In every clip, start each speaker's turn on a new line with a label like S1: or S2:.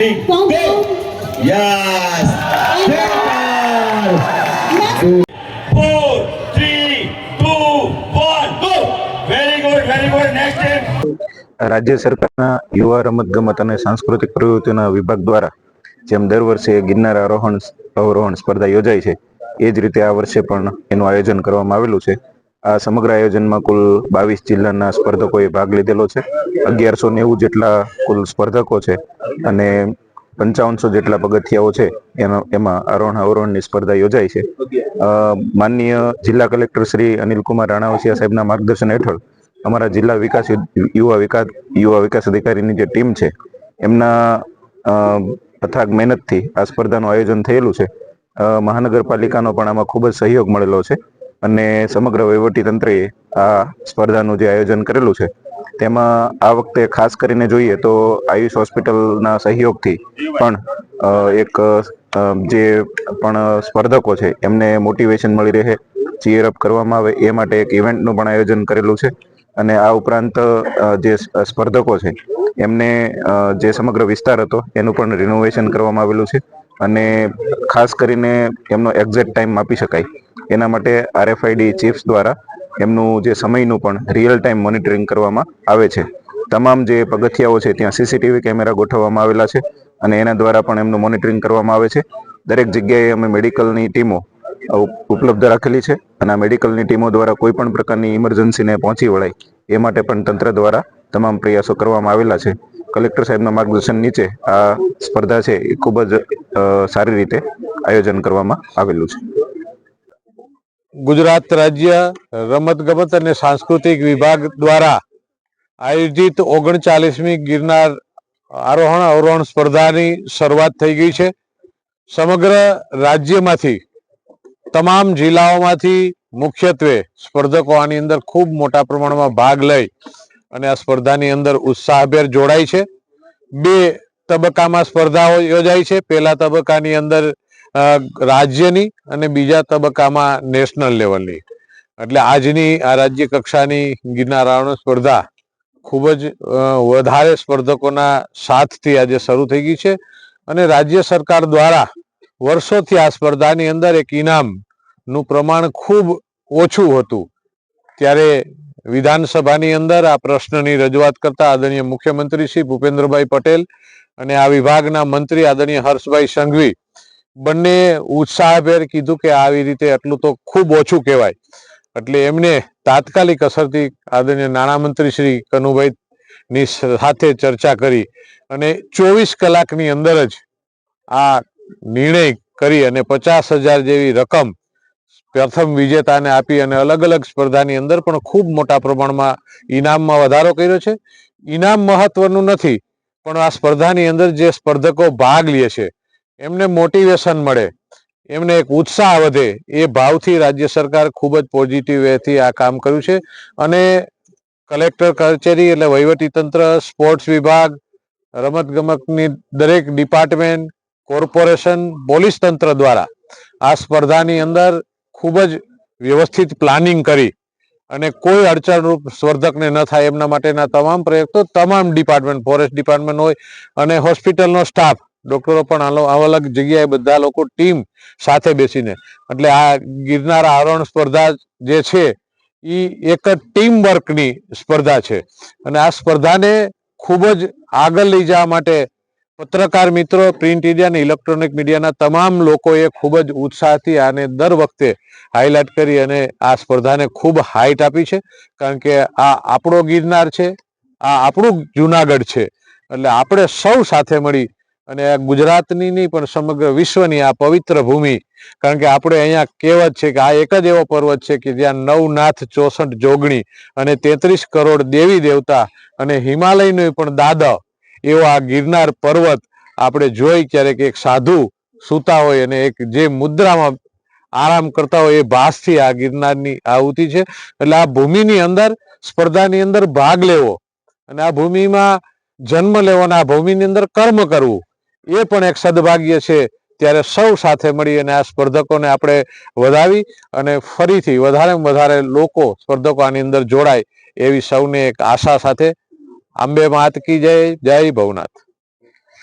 S1: Pom
S2: Go! Yes! Four, three, two, one, go! Very good, very good. Next time.
S3: રાજ્ય સરકારના યુવા રમત ગમત અને સાંસ્કૃતિક પ્રવૃત્તિઓના વિભાગ દ્વારા જેમ દર વર્ષે ગિરનાર આરોહણ અવરોહણ સ્પર્ધા યોજાય છે એ જ રીતે આ વર્ષે પણ એનું આયોજન કરવામાં આવેલું છે આ સમગ્ર આયોજનમાં કુલ બાવીસ જિલ્લાના સ્પર્ધકોએ ભાગ લીધેલો છે. અગિયારસો નેવું જેટલા કુલ સ્પર્ધકો છે અને પંચાવનસો જેટલા પગથિયાઓ છે. એનો, એમાં આરોહણ અવરોહણની સ્પર્ધા યોજાય છે. માનનીય જિલ્લા કલેક્ટર શ્રી અનિલકુમાર રાણાવસિયા સાહેબના માર્ગદર્શન હેઠળ અમારા જિલ્લા વિકાસ યુવા વિકાસ યુવા વિકાસ અધિકારીની જે ટીમ છે, એમના અથાગ મહેનતથી આ સ્પર્ધાનું આયોજન થયેલું છે. મહાનગરપાલિકાનો પણ આમાં ખૂબ જ સહયોગ મળેલો છે. અને સમગ્ર વહીવટી તંત્રએ આ સ્પર્ધાનું જે આયોજન કરેલું છે, તેમાં આ વખતે ખાસ કરીને જોઈએ તો આયુષ હોસ્પિટલના સહયોગથી પણ એક જે પણ સ્પર્ધકો છે, એમને મોટિવેશન મળી રહે, ચીયર અપ કરવામાં આવે, એ માટે એક ઇવેન્ટનું પણ આયોજન કરેલું છે. અને આ ઉપરાંત જે સ્પર્ધકો છે, એમને જે સમગ્ર વિસ્તાર હતો, એનું પણ રિનોવેશન કરવામાં આવેલું છે. અને ખાસ કરીને એમનો એક્ઝેક્ટ ટાઈમ આપી શકાય. એના માટે આરએફઆઈડી ચીફ્સ દ્વારા એમનું જે સમયનું પણ રિયલ ટાઈમ મોનિટરિંગ કરવામાં આવે છે. તમામ જે પગથિયાઓ છે ત્યાં સીસીટીવી કેમેરા ગોઠવવામાં આવેલા છે અને એના દ્વારા પણ એમનું મોનિટરિંગ કરવામાં આવે છે. દરેક જગ્યાએ અમે મેડિકલની ટીમો ઉપલબ્ધ રાખેલી છે અને આ મેડિકલની ટીમો દ્વારા કોઈ પણ પ્રકારની ઇમરજન્સીને પહોંચી વળાય એ માટે પણ તંત્ર દ્વારા તમામ પ્રયાસો કરવામાં આવેલા છે. કલેક્ટર સાહેબના માર્ગદર્શન નીચે આ સ્પર્ધા છે એ ખૂબ જ સારી રીતે આયોજન કરવામાં આવેલું છે.
S4: ગુજરાત રાજ્ય રમતગમત અને સાંસ્કૃતિક વિભાગ દ્વારા આયોજિત ઓગણચાલીસમી ગિરનાર આરોહણ અવરોહણ સ્પર્ધાની શરૂઆત થઈ ગઈ છે. સમગ્ર રાજ્યમાંથી, તમામ જિલ્લાઓમાંથી મુખ્યત્વે સ્પર્ધકો આની અંદર ખૂબ મોટા પ્રમાણમાં ભાગ લઈ અને આ સ્પર્ધાની અંદર ઉત્સાહભેર જોડાય છે. બે તબક્કામાં સ્પર્ધાઓ યોજાય છે. પહેલા તબક્કાની અંદર રાજ્યની અને બીજા તબક્કામાં નેશનલ લેવલની. એટલે આજની આ રાજ્ય કક્ષાની ગિરનારાઓની સ્પર્ધા ખૂબ જ વધારે સ્પર્ધકોના સાથથી આજે શરૂ થઈ ગઈ છે અને રાજ્ય સરકાર દ્વારા વર્ષોથી આ સ્પર્ધાની અંદર એક ઇનામનું પ્રમાણ ખૂબ ઓછું હતું. ત્યારે વિધાનસભાની અંદર આ પ્રશ્નની રજૂઆત કરતા આદરણીય મુખ્યમંત્રી શ્રી ભૂપેન્દ્રભાઈ પટેલ અને આ વિભાગના મંત્રી આદરણીય હર્ષભાઈ સંઘવી બંને ઉત્સાહભેર કીધું કે આવી રીતે આટલું તો ખૂબ ઓછું કહેવાય. એટલે એમને તાત્કાલિક અસરથી આદરણીય નાણામંત્રી શ્રી કનુભાઈ ની સાથે ચર્ચા કરી અને ચોવીસ કલાકની અંદર જ આ નિર્ણય કરી અને પચાસ હજાર જેવી રકમ પ્રથમ વિજેતાને આપી અને અલગ અલગ સ્પર્ધાની અંદર પણ ખૂબ મોટા પ્રમાણમાં ઇનામમાં વધારો કર્યો છે. ઇનામ મહત્વનું નથી, પણ આ સ્પર્ધાની અંદર જે સ્પર્ધકો ભાગ લે છે એમને મોટિવેશન મળે, એમને એક ઉત્સાહ વધે, એ ભાવથી રાજ્ય સરકાર ખૂબ જ પોઝિટિવ વેથી આ કામ કર્યું છે. અને કલેક્ટર કચેરી એટલે વહીવટી તંત્ર સ્પોર્ટ્સ વિભાગ, રમતગમતની દરેક ડિપાર્ટમેન્ટ કોર્પોરેશન પોલીસ તંત્ર દ્વારા આ સ્પર્ધાની અંદર ખૂબ જ વ્યવસ્થિત પ્લાનિંગ કરી અને કોઈ અડચણરૂપ સ્પર્ધકને ન થાય એમના માટેના તમામ પ્રયત્નો તમામ ડિપાર્ટમેન્ટ ફોરેસ્ટ ડિપાર્ટમેન્ટ હોય અને હોસ્પિટલનો સ્ટાફ ડોક્ટરો પણ અલગ અલગ જગ્યાએ બધા લોકો ટીમ સાથે બેસીને. એટલે આ ગિરનાર આરોહણ સ્પર્ધા જે છે એ એક જ ટીમ વર્કની સ્પર્ધા છે. અને આ સ્પર્ધાને ખૂબ જ આગળ લઈ જવા માટે પત્રકાર મિત્રો, પ્રિન્ટ મીડિયા અને ઇલેક્ટ્રોનિક મીડિયાના તમામ લોકોએ ખૂબ જ ઉત્સાહથી આને દર વખતે હાઇલાઇટ કરી અને આ સ્પર્ધાને ખૂબ હાઇટ આપી છે. કારણ કે આ આપણો ગિરનાર છે, આ આપણું જુનાગઢ છે. એટલે આપણે સૌ સાથે મળી અને આ ગુજરાતની નહીં, પણ સમગ્ર વિશ્વની આ પવિત્ર ભૂમિ. કારણ કે આપણે અહીંયા કહેવત છે કે આ એક જ એવો પર્વત છે કે જ્યાં નવનાથ ચોસઠ જોગણી અને તેત્રીસ કરોડ દેવી દેવતા અને હિમાલયનો પણ દાદા એવો આ ગિરનાર પર્વત આપણે જોઈ ક્યારેક એક સાધુ સૂતા હોય અને એક જે મુદ્રામાં આરામ કરતા હોય એ ભાસથી આ ગિરનારની આહુતિ છે. એટલે આ ભૂમિની અંદર, સ્પર્ધાની અંદર ભાગ લેવો અને આ ભૂમિમાં જન્મ લેવો અને આ ભૂમિની અંદર કર્મ કરવું. એ પણ એક સદભાગ્ય છે. ત્યારે સૌ સાથે મળી અને આ સ્પર્ધકોને આપણે વધાવી અને ફરીથી વધારેમાં વધારે લોકો સ્પર્ધકો આની અંદર જોડાય એવી સૌને એક આશા સાથે. આંબે માત કી જય જય ભવનાથ.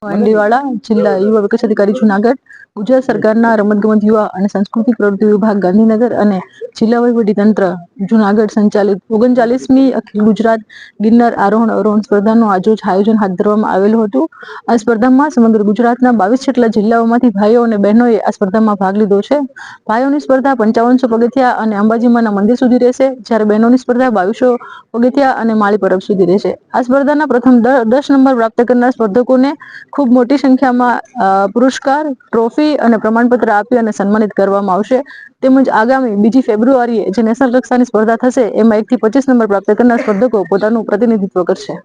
S1: અંડીવાળા જિલ્લા યુવા વિકાસ અધિકારી જુનાગઢ, ગુજરાત સરકારના રમતગમત યુવા અને સાંસ્કૃતિક પ્રવૃત્તિ વિભાગ ગાંધીનગર અને જિલ્લા વહીવટીતંત્ર જુનાગઢ સંચાલિત. ઓગણચાલીસમી અખિલ ગુજરાત ગિરનાર આરોહણ અરોહણ સ્પર્ધાનું આજરોજ આયોજન હાથ ધરવામાં આવેલું હતું. આ સ્પર્ધામાં સમગ્ર ગુજરાતના બાવીસ જેટલા જિલ્લાઓમાંથી ભાઈઓ અને બહેનોએ આ સ્પર્ધામાં ભાગ લીધો છે. ભાઈઓની સ્પર્ધા પંચાવનસો પગથિયા અને અંબાજીમાંના મંદિર સુધી રહેશે, જ્યારે બહેનોની સ્પર્ધા બાવીસો પગથિયા અને માળી પરબ સુધી રહેશે. આ સ્પર્ધાના પ્રથમ દસ નંબર પ્રાપ્ત કરનાર સ્પર્ધકોને ખૂબ મોટી સંખ્યામાં પુરસ્કાર ટ્રોફી અને પ્રમાણપત્ર આપી અને સન્માનિત કરવામાં આવશે. તેમજ આગામી બીજી ફેબ્રુઆરીએ જે નેશનલ કક્ષાની સ્પર્ધા થશે, એમાં એકથી પચીસ નંબર પ્રાપ્ત કરનાર સ્પર્ધકો પોતાનું પ્રતિનિધિત્વ કરશે.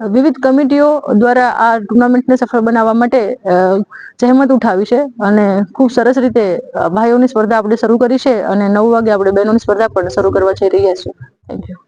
S1: વિવિધ કમિટીઓ દ્વારા આ ટુર્નામેન્ટને સફળ બનાવવા માટે જહેમત ઉઠાવી છે અને ખૂબ સરસ રીતે ભાઈઓની સ્પર્ધા આપણે શરૂ કરી છે અને નવ વાગે આપણે બહેનોની સ્પર્ધા પણ શરૂ કરવા જઈ રહ્યા છીએ. Thank you